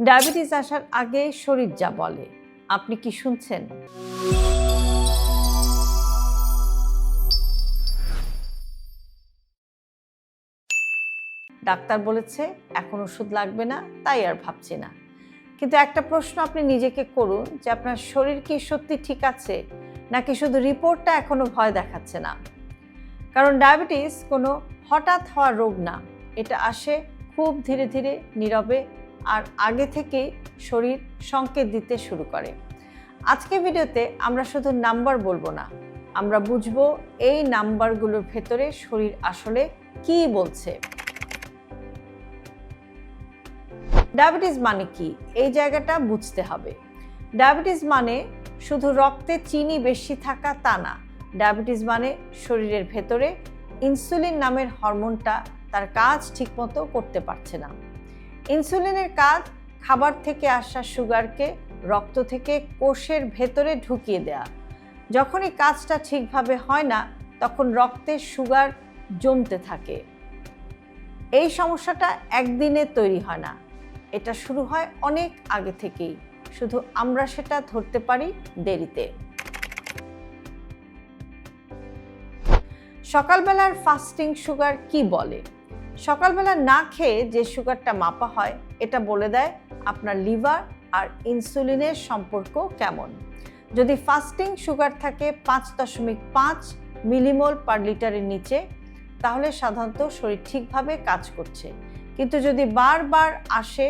Diabetes আসার আগে শরীর যা বলে, আপনি কি শুনছেন? ডাক্তার বলেছে, এখন ওষুধ লাগবে না, তাই আর ভাবছি না। কিন্তু একটা প্রশ্ন আপনি নিজেকে করুন যে আপনার শরীর কি সত্যি ঠিক আছে, নাকি শুধু রিপোর্টটা এখনও ভয় দেখাচ্ছে না? কারণ ডায়াবেটিস কোনো হঠাৎ হওয়া রোগ না, এটা আসে খুব ধীরে ধীরে নীরবে আর আগে থেকেই শরীর সংকেত দিতে শুরু করে। আজকে ভিডিওতে আমরা শুধু নাম্বার বলব না, আমরা বুঝব এই নাম্বারগুলোর ভেতরে শরীর আসলে কি বলছে। ডায়াবেটিস মানে কি? এই জায়গাটা বুঝতে হবে। ডায়াবেটিস মানে শুধু রক্তে চিনি বেশি থাকা তা না, ডায়াবেটিস মানে শরীরের ভেতরে ইনসুলিন নামের হরমোনটা তার কাজ ঠিকমতো করতে পারছে না। ইনসুলিনের কাজ খাবার থেকে আসা সুগারকে রক্ত থেকে কোষের ভেতরে ঢুকিয়ে দেয়া। যখন এই কাজটা ঠিকভাবে হয় না, তখন রক্তে সুগার জমতে থাকে। এই সমস্যাটা একদিনে তৈরি হয় না। এটা শুরু হয় অনেক আগে থেকেই। শুধু আমরা সেটা ধরতে পারি দেরিতে। সকালবেলার ফাস্টিং সুগার কি বলে? সকালবেলা না খেয়ে যে সুগারটা মাপা হয়, এটা বলে দেয় আপনার লিভার আর ইনসুলিনের সম্পর্ক কেমন। যদি ফাস্টিং সুগার থাকে পাঁচ দশমিক পাঁচ মিলিমোল পার লিটারের নিচে, তাহলে সাধারণত শরীর ঠিকভাবে কাজ করছে। কিন্তু যদি বারবার আসে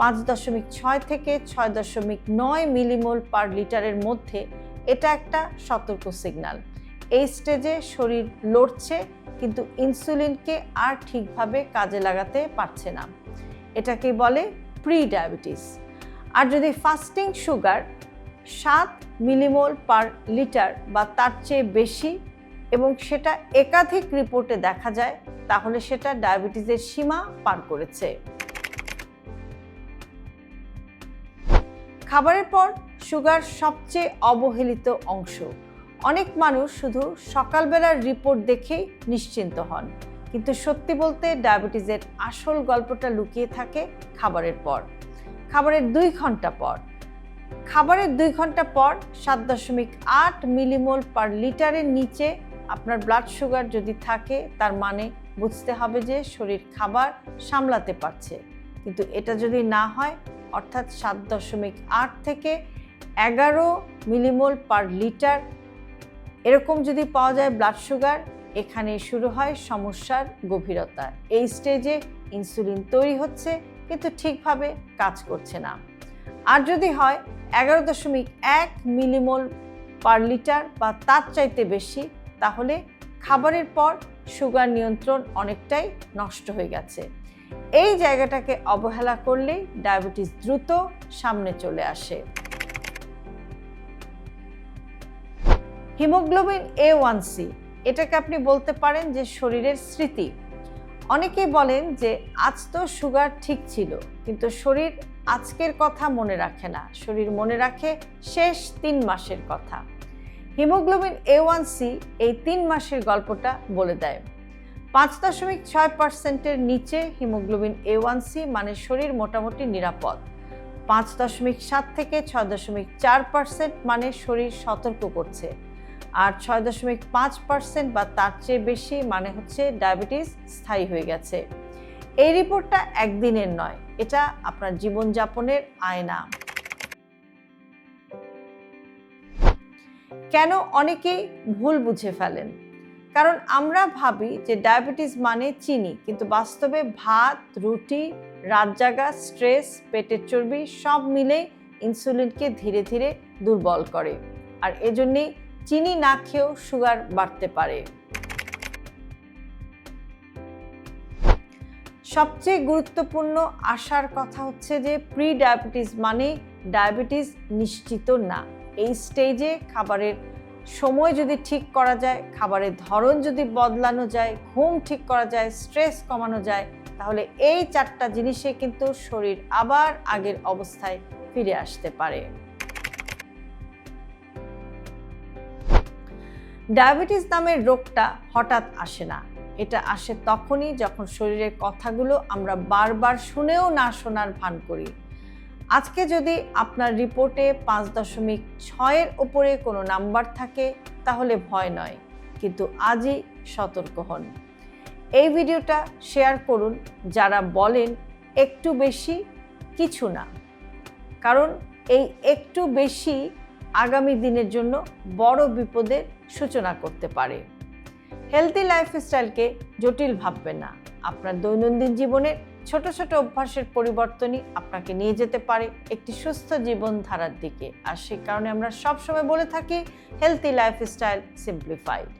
পাঁচ দশমিক ছয় থেকে ছয় দশমিক নয় মিলিমোল পার লিটারের মধ্যে, এটা একটা সতর্ক সিগন্যাল এই স্টেজে শরীর লড়ছে, কিন্তু ইনসুলিনকে আর ঠিকভাবে কাজে লাগাতে পারছে না। এটাকে বলে প্রি ডায়াবেটিস আর যদি ফাস্টিং সুগার সাত মিলিমোল পার লিটার বা তার চেয়ে বেশি এবং সেটা একাধিক রিপোর্টে দেখা যায়, তাহলে সেটা ডায়াবেটিসের সীমা পার করেছে। খাবারের পর সুগার সবচেয়ে অবহেলিত অংশ। অনেক মানুষ শুধু সকালবেলার রিপোর্ট দেখেই নিশ্চিন্ত হন। কিন্তু সত্যি বলতে ডায়াবেটিসের আসল গল্পটা লুকিয়ে থাকে খাবারের পর। খাবারের দুই ঘণ্টা পর। খাবারের দুই ঘণ্টা পর সাত দশমিক আট মিলিমোল পার লিটারের নিচে আপনার ব্লাড সুগার যদি থাকে, তার মানে বুঝতে হবে যে শরীর খাবার সামলাতে পারছে। কিন্তু এটা যদি না হয়, অর্থাৎ সাত দশমিক আট থেকে এগারো মিলিমোল পার লিটার এরকম যদি পাওয়া যায় ব্লাড সুগার এখানে শুরু হয় সমস্যার গভীরতা। এই স্টেজে ইনসুলিন তৈরি হচ্ছে, কিন্তু ঠিকভাবে কাজ করছে না। আর যদি হয় এগারো দশমিক এক মিলিমোল পার লিটার বা তার চাইতে বেশি, তাহলে খাবারের পর সুগার নিয়ন্ত্রণ অনেকটাই নষ্ট হয়ে গেছে। এই জায়গাটাকে অবহেলা করলেই ডায়াবেটিস দ্রুত সামনে চলে আসে। হিমোগ্লোবিন এ ওয়ান সি এটাকে আপনি বলতে পারেন যে শরীরের স্মৃতি। অনেকেই বলেন যে আজ তো সুগার ঠিক ছিল, কিন্তু শরীর আজকের কথা মনে রাখে না। শরীর মনে রাখে শেষ তিন মাসের কথা। হিমোগ্লোবিন এ ওয়ান সি এই তিন মাসের গল্পটা বলে দেয়। পাঁচ দশমিক ছয় পার্সেন্টের নিচে হিমোগ্লোবিন এ ওয়ান সি মানে শরীর মোটামুটি নিরাপদ। পাঁচ দশমিক সাত থেকে ছয় দশমিক চার পার্সেন্ট মানে শরীর সতর্ক করছে। আর ছয় দশমিক পাঁচ পার্সেন্ট বা তার চেয়ে বেশি মানে হচ্ছে ডায়াবেটিস স্থায়ী হয়ে গেছে। এই রিপোর্টটা একদিনের নয়, এটা আপনার জীবনযাপনের আয়না। কেন অনেকেই ভুল বুঝে ফেলেন? কারণ আমরা ভাবি যে ডায়াবেটিস মানে চিনি, কিন্তু বাস্তবে ভাত, রুটি রাত জাগা স্ট্রেস, পেটের চর্বি সব মিলে ইনসুলিনকে ধীরে ধীরে দুর্বল করে। আর এজন্যেই চিনি না খেয়েও সুগার বাড়তে পারে। সবচেয়ে গুরুত্বপূর্ণ আসার কথা হচ্ছে যে প্রি ডায়াবেটিস মানে ডায়াবেটিস নিশ্চিত না। এই স্টেজে খাবারের সময় যদি ঠিক করা যায়, খাবারের ধরন যদি বদলানো যায়, ঘুম ঠিক করা যায় স্ট্রেস কমানো যায়, তাহলে এই চারটা জিনিসে কিন্তু শরীর আবার আগের অবস্থায় ফিরে আসতে পারে। ডায়াবেটিস নামের রোগটা হঠাৎ আসে না। এটা আসে তখনই যখন শরীরের কথাগুলো আমরা বারবার শুনেও না শোনার ভান করি। আজকে যদি আপনার রিপোর্টে পাঁচ দশমিক ছয়ের ওপরে কোনো নাম্বার থাকে, তাহলে ভয় নয়, কিন্তু আজই সতর্ক হন। এই ভিডিওটা শেয়ার করুন, যারা বলেন একটু বেশি, কিছু না। কারণ এই একটু বেশি আগামী দিনের জন্য বড় বিপদের সূচনা করতে পারে। হেলদি লাইফস্টাইলকে জটিল ভাববেন না। আপনার দৈনন্দিন জীবনের ছোট ছোট অভ্যাসের পরিবর্তনই আপনাকে নিয়ে যেতে পারে একটি সুস্থ জীবনধারার দিকে। আর সে কারণে আমরা সবসময় বলে থাকি হেলদি লাইফস্টাইল সিম্পলিফাইড